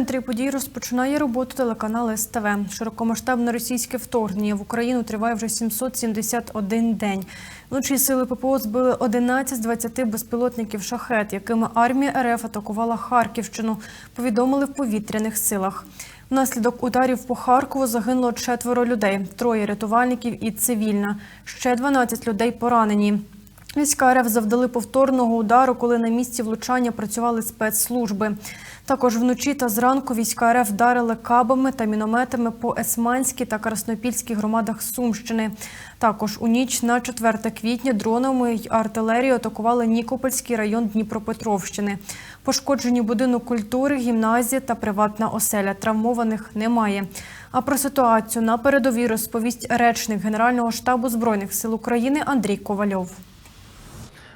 центрі подій розпочинає роботу телеканал СТВ. Широкомасштабне російське вторгнення в Україну триває вже 771 день. Вночі сили ППО збили 11 з 20 безпілотників шахет, якими армія РФ атакувала Харківщину. Повідомили в повітряних силах. Внаслідок ударів по Харкову загинуло четверо людей, троє рятувальників і цивільна. Ще 12 людей поранені. Війська РФ завдали повторного удару, коли на місці влучання працювали спецслужби. Також вночі та зранку війська РФ вдарили кабами та мінометами по Есманській та Краснопільській громадах Сумщини. Також у ніч на 4 квітня дронами й артилерією атакували Нікопольський район Дніпропетровщини. Пошкоджені будинок культури, гімназія та приватна оселя. Травмованих немає. А про ситуацію на передовій розповість речник Генерального штабу збройних сил України Андрій Ковальов.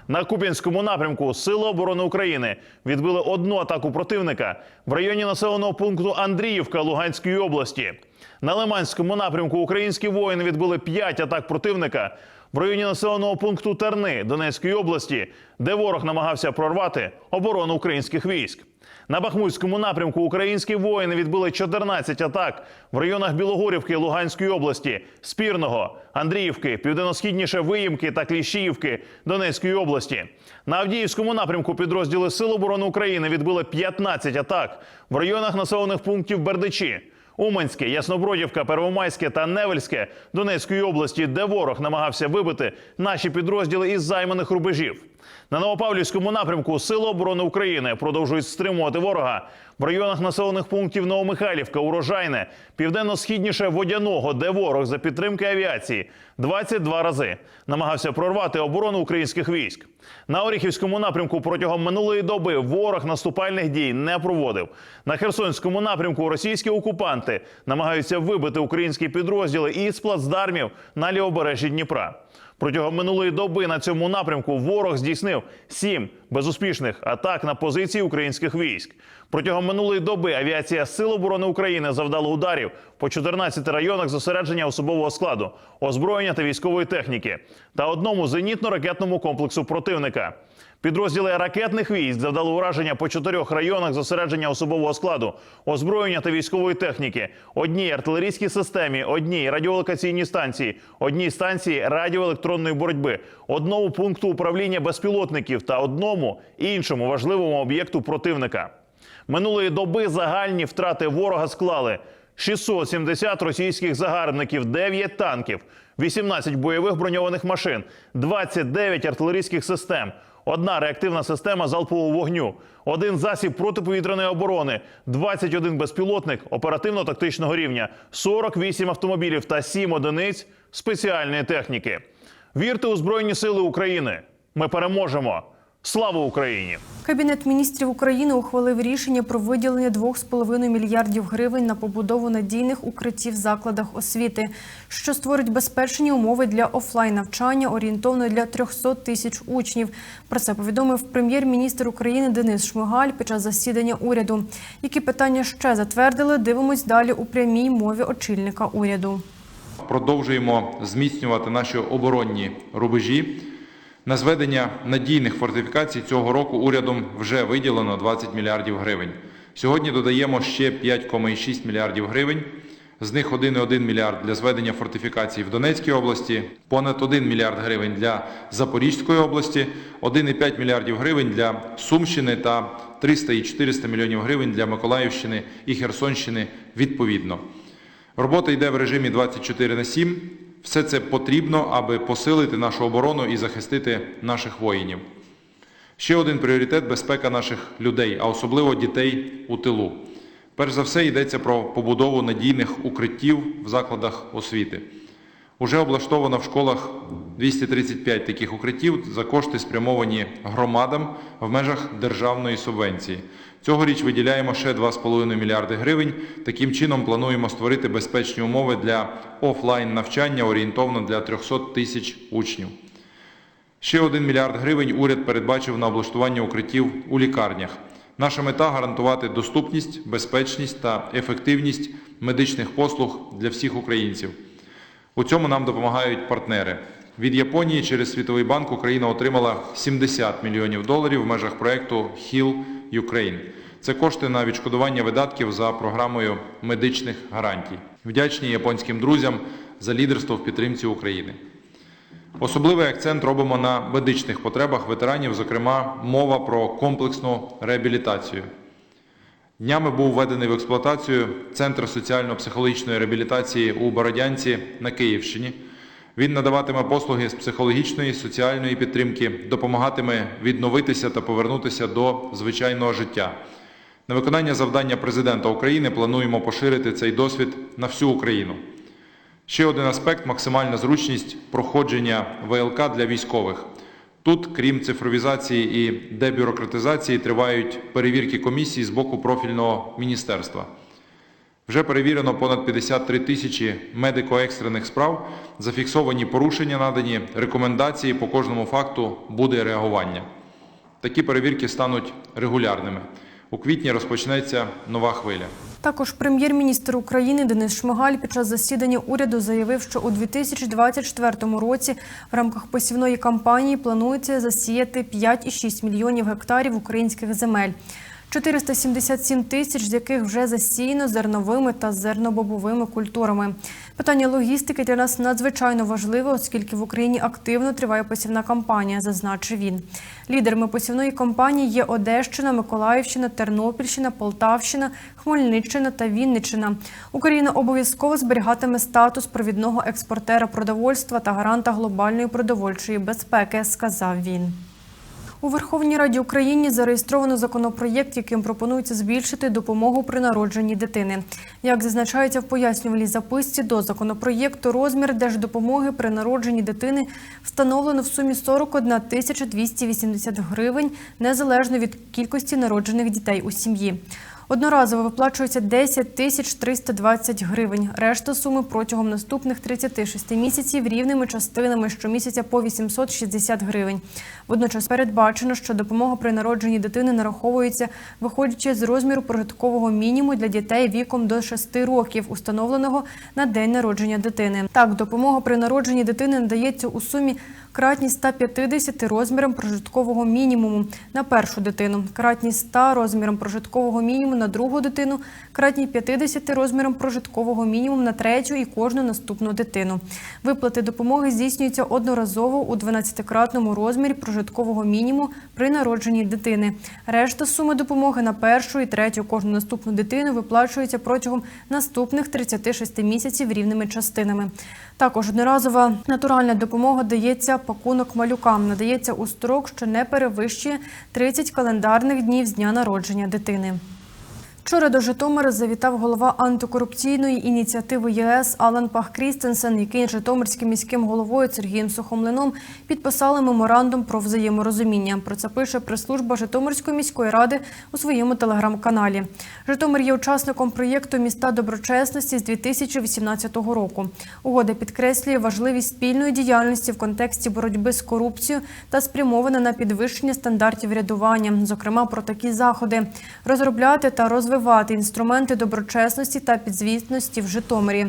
На Куп'янському напрямку Сили оборони України відбили одну атаку противника в районі населеного пункту Андріївка Луганської області. На Лиманському напрямку українські воїни відбили п'ять атак противника в районі населеного пункту Терни Донецької області, де ворог намагався прорвати оборону українських військ. На Бахмутському напрямку українські воїни відбили 14 атак в районах Білогорівки Луганської області, Спірного, Андріївки, південно-східніше Виїмки та Кліщіївки Донецької області. На Авдіївському напрямку підрозділи Сил оборони України відбили 15 атак в районах населених пунктів Бердичі. Уманське, Яснобродівка, Первомайське та Невельське Донецької області, де ворог намагався вибити наші підрозділи із займаних рубежів. На Новопавлівському напрямку Сили оборони України продовжують стримувати ворога в районах населених пунктів Новомихайлівка, Урожайне, південно-східніше Водяного, де ворог за підтримки авіації 22 рази намагався прорвати оборону українських військ. На Оріхівському напрямку протягом минулої доби ворог наступальних дій не проводив. На Херсонському напрямку російські окупанти намагаються вибити українські підрозділи із плацдармів на лівобережжі Дніпра. Протягом минулої доби на цьому напрямку ворог здійснив сім безуспішних атак на позиції українських військ. Протягом минулої доби авіація Сил оборони України завдала ударів по 14 районах зосередження особового складу, озброєння та військової техніки та одному зенітно-ракетному комплексу противника. Підрозділи ракетних військ завдали ураження по чотирьох районах зосередження особового складу, озброєння та військової техніки, одній артилерійській системі, одній радіолокаційній станції, одній станції радіоелектронної боротьби, одному пункту управління безпілотників та одному іншому важливому об'єкту противника. Минулої доби загальні втрати ворога склали 670 російських загарбників, 9 танків, 18 бойових броньованих машин, 29 артилерійських систем, одна реактивна система залпового вогню, один засіб протиповітряної оборони, 21 безпілотник оперативно-тактичного рівня, 48 автомобілів та 7 одиниць спеціальної техніки. Вірте у Збройні Сили України! Ми переможемо! Слава Україні! Кабінет міністрів України ухвалив рішення про виділення 2,5 мільярдів гривень на побудову надійних укриттів в закладах освіти, що створить безпечні умови для офлайн навчання орієнтовно для 300 тисяч учнів. Про це повідомив прем'єр-міністр України Денис Шмигаль під час засідання уряду. Які питання ще затвердили? Дивимось далі у прямій мові очільника уряду. Продовжуємо зміцнювати наші оборонні рубежі. На зведення надійних фортифікацій цього року урядом вже виділено 20 мільярдів гривень. Сьогодні додаємо ще 5,6 мільярдів гривень. З них 1,1 мільярд для зведення фортифікацій в Донецькій області, понад 1 мільярд гривень для Запорізької області, 1,5 мільярдів гривень для Сумщини та 300 і 400 мільйонів гривень для Миколаївщини і Херсонщини відповідно. Робота йде в режимі 24 на 7. Все це потрібно, аби посилити нашу оборону і захистити наших воїнів. Ще один пріоритет безпека наших людей, а особливо дітей у тилу. Перш за все йдеться про побудову надійних укриттів в закладах освіти. Уже облаштовано в школах 235 таких укриттів за кошти спрямовані громадам в межах державної субвенції. Цьогоріч виділяємо ще 2,5 мільярди гривень. Таким чином плануємо створити безпечні умови для офлайн навчання орієнтовно для 300 тисяч учнів. Ще 1 мільярд гривень уряд передбачив на облаштування укриттів у лікарнях. Наша мета гарантувати доступність, безпечність та ефективність медичних послуг для всіх українців. У цьому нам допомагають партнери. Від Японії через Світовий банк Україна отримала 70 мільйонів доларів в межах проєкту HEAL Ukraine. Це кошти на відшкодування видатків за програмою медичних гарантій. Вдячні японським друзям за лідерство в підтримці України. Особливий акцент робимо на медичних потребах ветеранів, зокрема, мова про комплексну реабілітацію. Днями був введений в експлуатацію Центр соціально-психологічної реабілітації у Бородянці на Київщині. Він надаватиме послуги з психологічної, соціальної підтримки, допомагатиме відновитися та повернутися до звичайного життя. На виконання завдання президента України плануємо поширити цей досвід на всю Україну. Ще один аспект максимальна зручність проходження ВЛК для військових. Тут, крім цифровізації і дебюрократизації, тривають перевірки комісії з боку профільного міністерства. Вже перевірено понад 53 тисячі медико-екстрених справ, зафіксовані порушення надані, рекомендації по кожному факту буде реагування. Такі перевірки стануть регулярними. У квітні розпочнеться нова хвиля. Також прем'єр-міністр України Денис Шмигаль під час засідання уряду заявив, що у 2024 році в рамках посівної кампанії планується засіяти 5,6 мільйонів гектарів українських земель. 477 тисяч, з яких вже засіяно зерновими та зернобобовими культурами. Питання логістики для нас надзвичайно важливе, оскільки в Україні активно триває посівна кампанія, зазначив він. Лідерами посівної кампанії є Одещина, Миколаївщина, Тернопільщина, Полтавщина, Хмельниччина та Вінниччина. Україна обов'язково зберігатиме статус провідного експортера продовольства та гаранта глобальної продовольчої безпеки, сказав він. У Верховній Раді України зареєстровано законопроєкт, яким пропонується збільшити допомогу при народженні дитини. Як зазначається в пояснювальній записці до законопроєкту, розмір держдопомоги при народженні дитини встановлено в сумі 41 тисяча 280 гривень, незалежно від кількості народжених дітей у сім'ї. Одноразово виплачується 10 тисяч 320 гривень. Решта суми протягом наступних 36 місяців рівними частинами щомісяця по 860 гривень. Водночас передбачено, що допомога при народженні дитини нараховується, виходячи з розміру прожиткового мінімуму для дітей віком до 6 років, установленого на день народження дитини. Так, допомога при народженні дитини надається у сумі кратність 150 розміром прожиткового мінімуму на першу дитину, кратність 100 розміром прожиткового мінімуму на другу дитину, кратність 50 розміром прожиткового мінімуму на третю і кожну наступну дитину. Виплати допомоги здійснюються одноразово у 12-кратному розмірі прожиткового мінімуму при народженні дитини. Решта суми допомоги на першу і третю кожну наступну дитину виплачується протягом наступних 36 місяців рівними частинами. Також одноразова натуральна допомога дається пакунок малюкам, надається у строк, що не перевищує 30 календарних днів з дня народження дитини. Вчора до Житомира завітав голова антикорупційної ініціативи ЄС Алан Пах Крістенсен, який Житомирським міським головою Сергієм Сухомлином підписали меморандум про взаєморозуміння. Про це пише прес-служба Житомирської міської ради у своєму телеграм-каналі. Житомир є учасником проєкту Міста доброчесності з 2018 року. Угода підкреслює важливість спільної діяльності в контексті боротьби з корупцією та спрямована на підвищення стандартів рядування, зокрема про такі заходи, розробляти та розвивати інструменти доброчесності та підзвітності в Житомирі.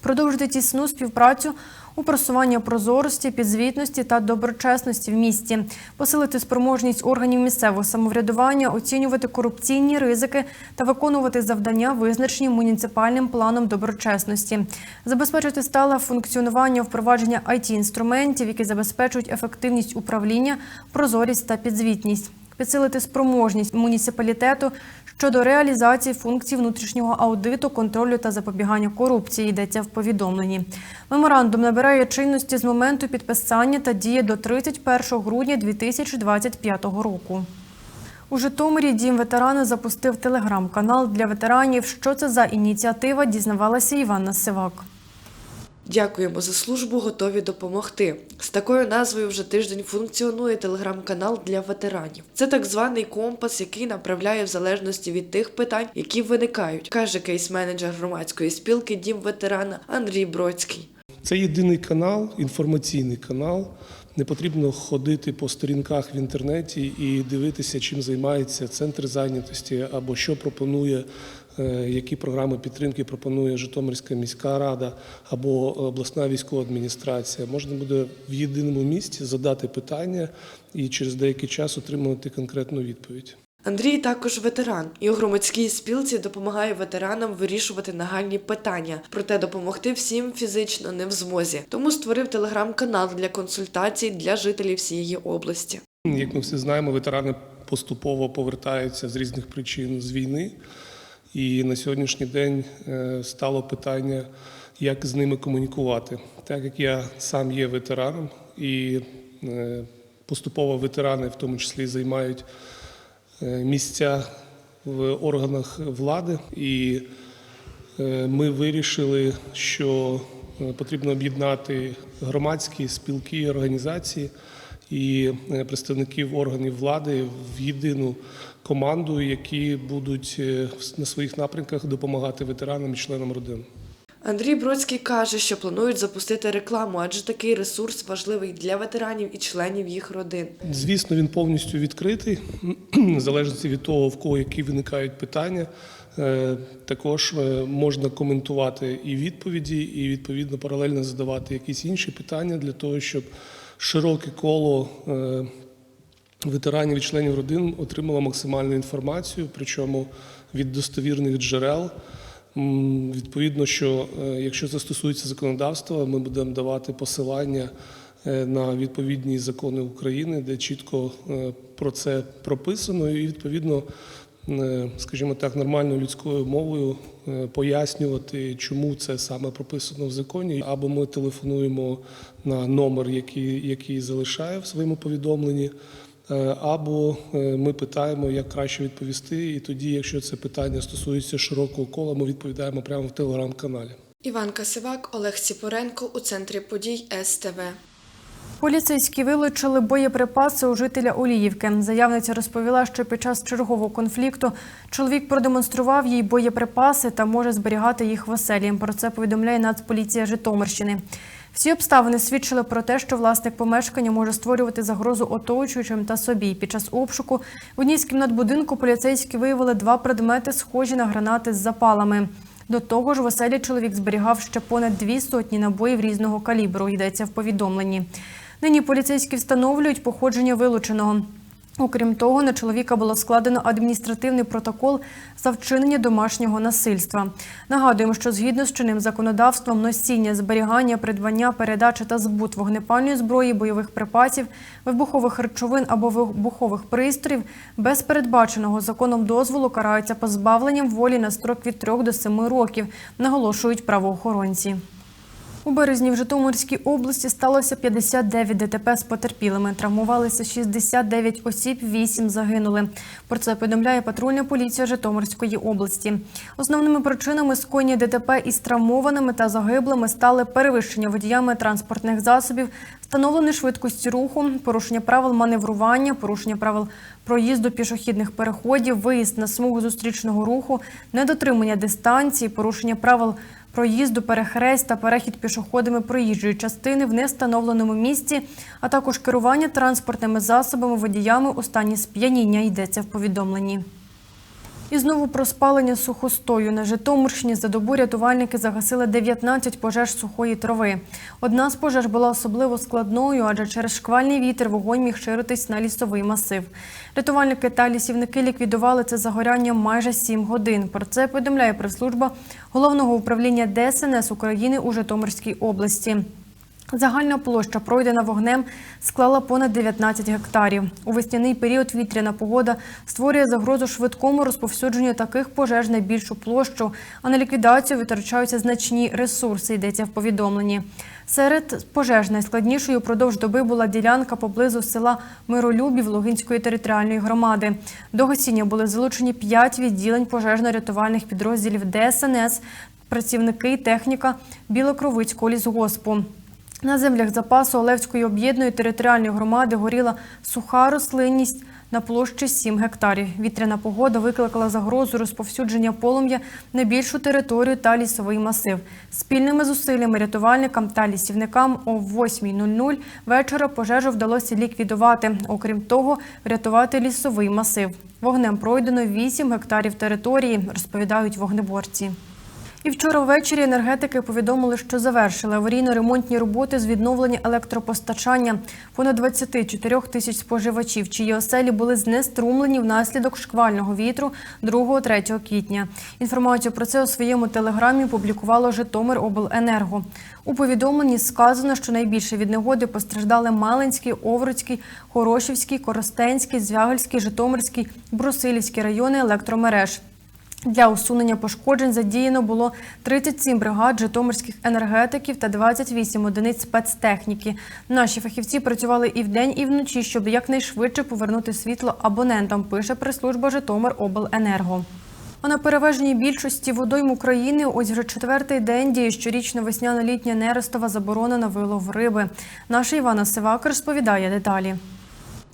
Продовжити тісну співпрацю у просуванні прозорості, підзвітності та доброчесності в місті, посилити спроможність органів місцевого самоврядування, оцінювати корупційні ризики та виконувати завдання, визначені муніципальним планом доброчесності, забезпечити стале функціонування впровадження it інструментів, які забезпечують ефективність управління, прозорість та підзвітність. Підсилити спроможність муніципалітету щодо реалізації функцій внутрішнього аудиту, контролю та запобігання корупції, йдеться в повідомленні. Меморандум набирає чинності з моменту підписання та діє до 31 грудня 2025 року. У Житомирі дім ветерана запустив телеграм-канал для ветеранів. Що це за ініціатива? Дізнавалася Іванна Сивак. Дякуємо за службу, готові допомогти. З такою назвою вже тиждень функціонує телеграм-канал для ветеранів. Це так званий компас, який направляє в залежності від тих питань, які виникають, каже кейс-менеджер громадської спілки Дім ветерана Андрій Бродський. Це єдиний канал, інформаційний канал. Не потрібно ходити по сторінках в інтернеті і дивитися, чим займається центр зайнятості або що пропонує, які програми підтримки пропонує Житомирська міська рада або обласна військова адміністрація. Можна буде в єдиному місці задати питання і через деякий час отримувати конкретну відповідь. Андрій також ветеран, і у громадській спілці допомагає ветеранам вирішувати нагальні питання, проте допомогти всім фізично не в змозі. Тому створив телеграм-канал для консультацій для жителів всієї області. Як ми всі знаємо, ветерани поступово повертаються з різних причин з війни. І на сьогоднішній день е, стало питання, як з ними комунікувати. Так як я сам є ветераном, і е, поступово ветерани, в тому числі, займають е, місця в органах влади. І ми вирішили, що потрібно об'єднати громадські спілки і організації і е, представників органів влади в єдину команду, які будуть е, на своїх напрямках допомагати ветеранам і членам родин. Андрій Бродський каже, що планують запустити рекламу, адже такий ресурс важливий для ветеранів і членів їх родин. Звісно, він повністю відкритий, в залежності від того, в кого які виникають питання. Е, Також можна коментувати і відповіді, і відповідно паралельно задавати якісь інші питання для того, щоб широке коло е, ветеранів і членів родин отримало максимальну інформацію, причому від достовірних джерел. Відповідно, що е, якщо це стосується законодавства, ми будемо давати посилання е, на відповідні закони України, де чітко про це прописано, і відповідно, скажімо так, нормальною людською мовою е, пояснювати, чому це саме прописано в законі. Або ми телефонуємо на номер, який, який залишає в своєму повідомленні. Е, Або е, ми питаємо, як краще відповісти, і тоді, якщо це питання стосується широкого кола, ми відповідаємо прямо в телеграм-каналі. Іван Касивак, Олег Ціпоренко у центрі подій СТВ. Поліцейські вилучили боєприпаси у жителя Оліївки. Заявниця розповіла, що під час чергового конфлікту чоловік продемонстрував їй боєприпаси та може зберігати їх в оселі. Про це повідомляє Нацполіція Житомирщини. Всі обставини свідчили про те, що власник помешкання може створювати загрозу оточуючим та собі. Під час обшуку в одній з кімнат будинку поліцейські виявили два предмети, схожі на гранати з запалами. До того ж, в оселі чоловік зберігав ще понад дві сотні набоїв різного калібру, йдеться в повідомленні. Нині поліцейські встановлюють походження вилученого. Окрім того, на чоловіка було складено адміністративний протокол за вчинення домашнього насильства. Нагадуємо, що згідно з чинним законодавством носіння, зберігання, придбання, передача та збут вогнепальної зброї, бойових припасів, вибухових речовин або вибухових пристроїв без передбаченого законом дозволу караються позбавленням волі на строк від 3 до 7 років, наголошують правоохоронці. У березні в Житомирській області сталося 59 ДТП з потерпілими. Травмувалися 69 осіб, 8 загинули. Про це повідомляє патрульна поліція Житомирської області. Основними причинами скоєння ДТП із травмованими та загиблими стали перевищення водіями транспортних засобів, встановлені швидкості руху, порушення правил маневрування, порушення правил проїзду пішохідних переходів, виїзд на смугу зустрічного руху, недотримання дистанції, порушення правил проїзду, перехрест та перехід пішоходами проїжджої частини в нестановленому місці, а також керування транспортними засобами водіями у стані сп'яніння йдеться в повідомленні. І знову про спалення сухостою. На Житомирщині за добу рятувальники загасили 19 пожеж сухої трави. Одна з пожеж була особливо складною, адже через шквальний вітер вогонь міг ширитись на лісовий масив. Рятувальники та лісівники ліквідували це загоряння майже 7 годин. Про це повідомляє прес-служба головного управління ДСНС України у Житомирській області. Загальна площа, пройдена вогнем, склала понад 19 гектарів. У весняний період вітряна погода створює загрозу швидкому розповсюдженню таких пожеж на більшу площу, а на ліквідацію витрачаються значні ресурси, йдеться в повідомленні. Серед пожеж найскладнішою упродовж доби була ділянка поблизу села Миролюбів Лугинської територіальної громади. До гасіння були залучені 5 відділень пожежно-рятувальних підрозділів ДСНС, працівники і техніка Білокровицького лісгоспу. На землях запасу Олевської об'єднаної територіальної громади горіла суха рослинність на площі 7 гектарів. Вітряна погода викликала загрозу розповсюдження полум'я на більшу територію та лісовий масив. Спільними зусиллями рятувальникам та лісівникам о 8.00 вечора пожежу вдалося ліквідувати. Окрім того, врятувати лісовий масив. Вогнем пройдено 8 гектарів території, розповідають вогнеборці. І вчора ввечері енергетики повідомили, що завершили аварійно-ремонтні роботи з відновлення електропостачання. Понад 24 тисяч споживачів, чиї оселі були знеструмлені внаслідок шквального вітру 2-3 квітня. Інформацію про це у своєму телеграмі публікувало Житомиробленерго. У повідомленні сказано, що найбільше від негоди постраждали Малинський, Овруцький, Хорошівський, Коростенський, Звягельський, Житомирський, Брусилівський райони електромереж. Для усунення пошкоджень задіяно було 37 бригад житомирських енергетиків та 28 одиниць спецтехніки. Наші фахівці працювали і вдень, і вночі, щоб якнайшвидше повернути світло абонентам, пише прес-служба Житомиробленерго. А на переважній більшості водойм України ось вже четвертий день діє щорічна весняно-літня нерестова заборона на вилов риби. Наша Івана Сивак розповідає деталі.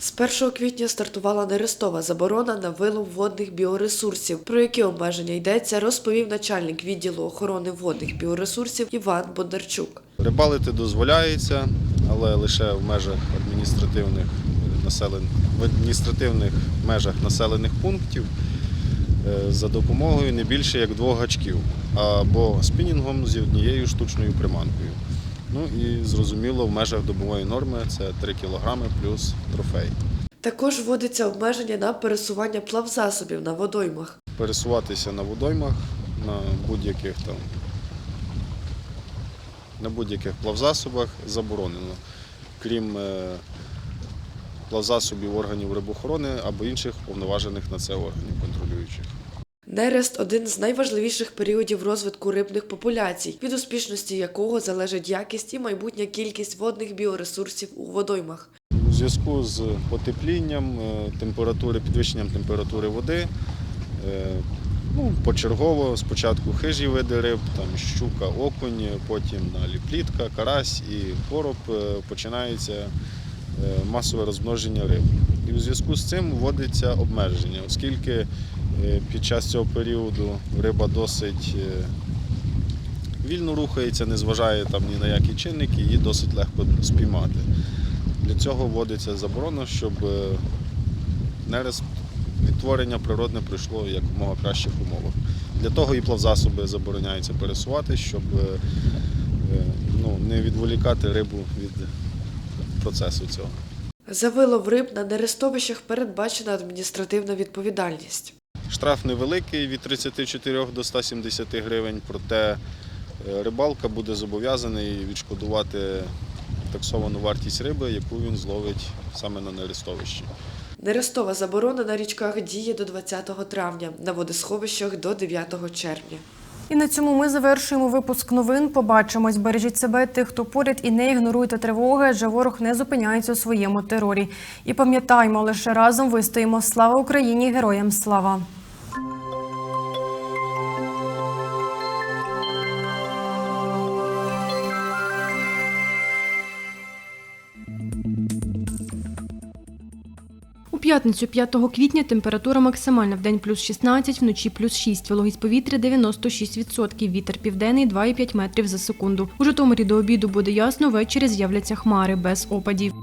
З 1 квітня стартувала нерестова заборона на вилов водних біоресурсів. Про які обмеження йдеться, розповів начальник відділу охорони водних біоресурсів Іван Бондарчук. Рибалити дозволяється, але лише в межах адміністративних населен... в адміністративних межах населених пунктів е, за допомогою не більше як двох гачків або спінінгом з однією штучною приманкою. Ну і зрозуміло, в межах добової норми це 3 кг плюс трофей. Також вводиться обмеження на пересування плавзасобів на водоймах. Пересуватися на водоймах на будь-яких там на будь-яких плавзасобах заборонено, крім е, плавзасобів органів рибохорони або інших повноважених на це органів контролюючих. Нерест один з найважливіших періодів розвитку рибних популяцій, від успішності якого залежить якість і майбутня кількість водних біоресурсів у водоймах. У зв'язку з потеплінням, е, температури, підвищенням температури води, е, ну, почергово спочатку хижі види риб, там щука, окунь, потім далі плітка, карась і короб е, починається масове розмноження риб. І у зв'язку з цим вводиться обмеження, оскільки під час цього періоду риба досить е, вільно рухається, не зважає там ні на які чинники, її досить легко спіймати. Для цього вводиться заборона, щоб е, нерест відтворення природне пройшло в якомога кращих умовах. Для того і плавзасоби забороняється пересувати, щоб е, е, ну, не відволікати рибу від процесу цього. За вилов риб на нерестовищах передбачена адміністративна відповідальність. Штраф невеликий від 34 до 170 гривень, проте е, рибалка буде зобов'язаний відшкодувати таксовану вартість риби, яку він зловить саме на нерестовищі. Нерестова заборона на річках діє до 20 травня, на водосховищах до 9 червня. І на цьому ми завершуємо випуск новин. Побачимось. Бережіть себе, тих, хто поряд, і не ігноруйте тривоги, адже ворог не зупиняється у своєму терорі. І пам'ятаймо, лише разом вистоїмо. Слава Україні! Героям слава! П'ятницю 5 квітня температура максимальна в день плюс 16, вночі плюс 6, вологість повітря 96%, вітер південний 2,5 метрів за секунду. У Житомирі до обіду буде ясно, ввечері з'являться хмари без опадів.